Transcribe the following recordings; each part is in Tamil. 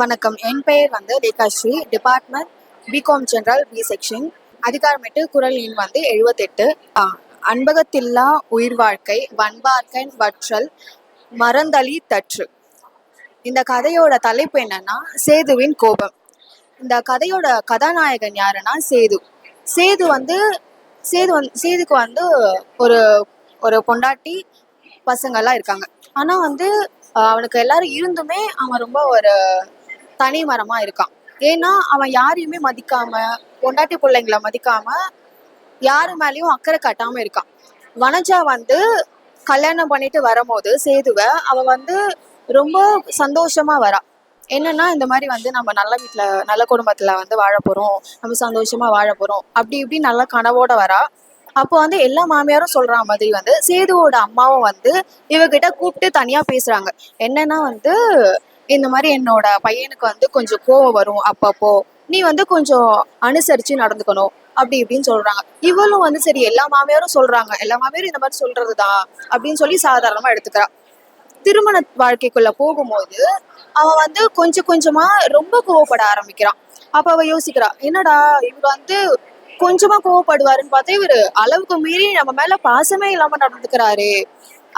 வணக்கம். என் பெயர் வந்து Rekhashri department BCom general B section அதிகாரமேட்டு குரல் எண் வந்து எழுபத்தெட்டு அன்பகத்தில்லா உயிர் வாழ்க்கை வன்பார்க்கன் வற்றல் மறந்தளி தற்று. இந்த கதையோட தலைப்பு என்னன்னா சேதுவின் கோபம். இந்த கதையோட கதாநாயகன் யாருன்னா சேது. சேது வந்து சேது வந் சேதுக்கு வந்து ஒரு ஒரு பொண்டாட்டி பசங்கள்லாம் இருக்காங்க. ஆனால் வந்து அவனுக்கு எல்லாரும் இருந்துமே அவன் ரொம்ப ஒரு தனி மரமா இருக்கான். ஏன்னா அவன் யாரையுமே மதிக்காம பொண்டாட்டி பிள்ளைங்களை மதிக்காம யாரு மேலேயும் அக்கறை காட்டாம இருக்கான். வனஜா வந்து கல்யாணம் பண்ணிட்டு வரும்போது சேதுவ அவ வந்து ரொம்ப சந்தோஷமா வரா. என்னன்னா இந்த மாதிரி வந்து நம்ம நல்ல வீட்டில் நல்ல குடும்பத்துல வந்து வாழ போறோம். நம்ம சந்தோஷமா வாழ போறோம். அப்படி இப்படி நல்ல கனவோட வரா. அப்போ வந்து எல்லா மாமியாரும் சொல்ற மாதிரி வந்து சேதுவோட அம்மாவும் வந்து இவகிட்ட கூப்பிட்டு தனியா பேசுறாங்க. என்னன்னா வந்து இந்த மாதிரி என்னோட பையனுக்கு வந்து கொஞ்சம் கோவம் வரும் அப்பப்போ. நீ வந்து கொஞ்சம் அனுசரிச்சு நடந்துக்கணும். அப்படி இப்படின்னு சொல்றாங்க. இவளும் வந்து சரி எல்லா மாமியாரும் சொல்றாங்க. எல்லா மாமியாரும் இந்த மாதிரி சொல்றதுதான் அப்படின்னு சொல்லி சாதாரணமா எடுத்துக்கிறா. திருமண வாழ்க்கைக்குள்ள போகும்போது அவன் வந்து கொஞ்சம் கொஞ்சமா ரொம்ப கோவப்பட ஆரம்பிக்கிறான் அப்ப அவ யோசிக்கிறா என்னடா இவர் வந்து கொஞ்சமா கோவப்படுவாருன்னு பார்த்தா இவரு அளவுக்கு மீறி நம்ம மேல பாசமே இல்லாம நடந்துக்கிறாரு.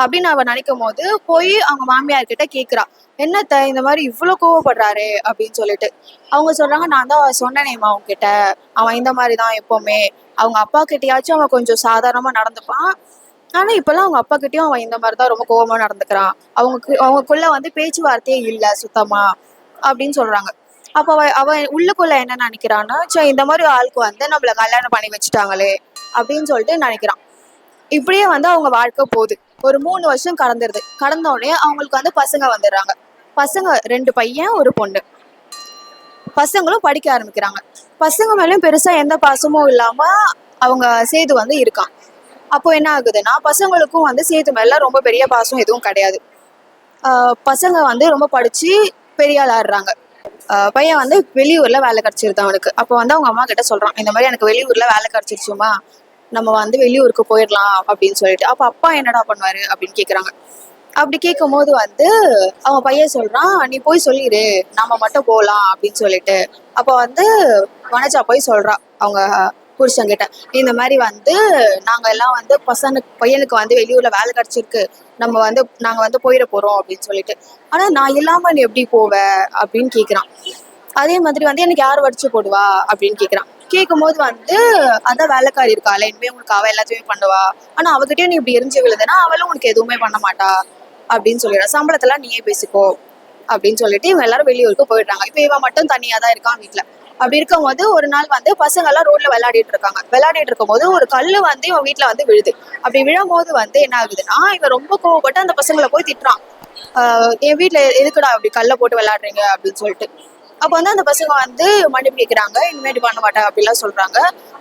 அப்படின்னு அவ நினைக்கும் போது போய் அவங்க மாமியார் கிட்ட கேக்குறா என்னத்த இந்த மாதிரி இவ்வளவு கோவப்படுறாரு அப்படின்னு சொல்லிட்டு. அவங்க சொல்றாங்க நான் தான் சொன்னேனேம்மா அவங்க கிட்ட அவன் இந்த மாதிரி தான் எப்பவுமே. அவங்க அப்பா கிட்டயாச்சும் அவன் கொஞ்சம் சாதாரணமா நடந்துப்பான். ஆனா இப்பெல்லாம் அவங்க அப்பா கிட்டயும் அவன் இந்த மாதிரி தான் ரொம்ப கோவமா நடந்துக்கிறான். அவங்க அவங்களுக்குள்ள வந்து பேச்சுவார்த்தையே இல்ல சுத்தமா அப்படின்னு சொல்றாங்க. அப்ப அவ அவன் உள்ளுக்குள்ள என்ன நினைக்கிறான்னா சே இந்த மாதிரி ஆளுக்கு வந்து நம்மள கல்யாணம் பண்ணி வச்சுட்டாங்களே அப்படின்னு சொல்லிட்டு நினைக்கிறான். இப்படியே வந்து அவங்க வாழ்க்கை போகுது. ஒரு மூணு வருஷம் கடந்துருது. கடந்த உடனே அவங்களுக்கு வந்து பசங்க வந்துடுறாங்க. பசங்க ரெண்டு பையன் ஒரு பொண்ணு. பசங்களும் படிக்க ஆரம்பிக்கிறாங்க. பசங்க மேலயும் பெருசா எந்த பாசமும் இல்லாம அவங்க சேது வந்து இருக்கான். அப்போ என்ன ஆகுதுன்னா பசங்களுக்கும் வந்து சேது மேல ரொம்ப பெரிய பாசம் எதுவும் கிடையாது. ஆஹ் பசங்க வந்து ரொம்ப படிச்சு பெரிய ஆள் ஆடுறாங்க பையன் வந்து வெளியூர்ல வேலை கிடைச்சிருது அவனுக்கு. அப்போ வந்து அவங்க அம்மா கிட்ட சொல்றான் இந்த மாதிரி எனக்கு வெளியூர்ல வேலை கிடைச்சிருச்சுமா நம்ம வந்து வெளியூருக்கு போயிடலாம் அப்படின்னு சொல்லிட்டு. அப்ப அப்பா என்னடா பண்ணுவாரு அப்படின்னு கேக்குறாங்க. அப்படி கேட்கும் போது வந்து அவன் பையன் சொல்றான் நீ போய் சொல்லிடு நாம மட்டும் போகலாம் அப்படின்னு சொல்லிட்டு. அப்போ வந்து வனஜா போய் சொல்றா அவங்க புருஷன்கிட்ட இந்த மாதிரி வந்து நாங்க எல்லாம் வந்து பசனுக்கு பையனுக்கு வந்து வெளியூர்ல வேலை கிடைச்சிருக்கு. நம்ம வந்து நாங்க வந்து போயிட போறோம் அப்படின்னு சொல்லிட்டு. ஆனா நான் இல்லாம நீ எப்படி போவ? அப்படின்னு கேக்குறான். அதே மாதிரி வந்து எனக்கு யார் வடிச்சு போடுவா அப்படின்னு கேக்குறான். கேட்கும்போது வந்து அதான் வேலைக்காரி இருக்காளே இனிமே உங்களுக்கு அவ எல்லாத்தையுமே பண்ணுவா. ஆனா அவகிட்டயும் நீ இப்படி எரிஞ்சு விழுதுன்னா அவளும் உனக்கு எதுவுமே பண்ண மாட்டா அப்படின்னு சொல்லிடுறா. சம்பளத்தெல்லாம் நீயே பேசிக்கோ அப்படின்னு சொல்லிட்டு இவங்க எல்லாரும் வெளியூருக்கு போயிடுறாங்க. இப்போ இவன் மட்டும் தனியா தான் இருக்கான் வீட்டில் அப்படி இருக்கும்போது ஒரு நாள் வந்து பசங்க எல்லாம் ரோட்ல விளையாடிட்டு இருக்காங்க. விளையாடிட்டு இருக்கும்போது ஒரு கல்லு வந்து இவன் வீட்டுல வந்து விழுது. அப்படி விழும்போது வந்து என்ன ஆகுதுன்னா இவன் ரொம்ப கோவப்பட்டு அந்த பசங்களை போய் திட்டுறான். என் வீட்டுல எதுக்குடா அப்படி கல்லை போட்டு விளையாடுறீங்க அப்படின்னு சொல்லிட்டு. அப்போ வந்து அந்த பசங்க வந்து மன்னிப்பு கேட்குறாங்க இனிமேட்டு பண்ண மாட்டாங்க அப்படிலாம் சொல்றாங்க.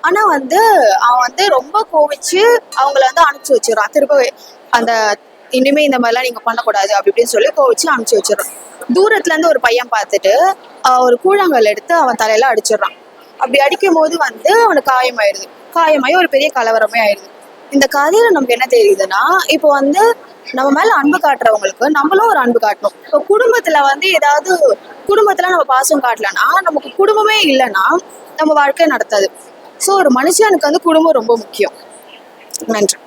ஆனா வந்து அவன் வந்து ரொம்ப கோவிச்சு அவங்கள வந்து அனுப்பிச்சு வச்சிடறான். திரும்ப அந்த இனிமே இந்த மாதிரிலாம் நீங்க பண்ணக்கூடாது அப்படி இப்படின்னு சொல்லி கோவிச்சு அனுப்பிச்சு வச்சிடறான். தூரத்துல இருந்து ஒரு பையன் பார்த்துட்டு ஒரு கூழாங்கல் எடுத்து அவன் தலையில அடிச்சிடுறான். அப்படி அடிக்கும் போது வந்து அவனுக்கு காயமாயிருது காயமாயி ஒரு பெரிய கலவரமே ஆயிடுது. இந்த கதையில நமக்கு என்ன தெரியுதுன்னா இப்போ வந்து நம்ம மேல அன்பு காட்டுறவங்களுக்கு நம்மளும் ஒரு அன்பு காட்டணும். இப்போ குடும்பத்துல வந்து ஏதாவது குடும்பத்துல நம்ம பாசம் காட்டலன்னா நமக்கு குடும்பமே இல்லைன்னா நம்ம வாழ்க்கை நடத்தாது. ஸோ ஒரு மனுஷனுக்கு வந்து குடும்பம் ரொம்ப முக்கியம். நன்றி.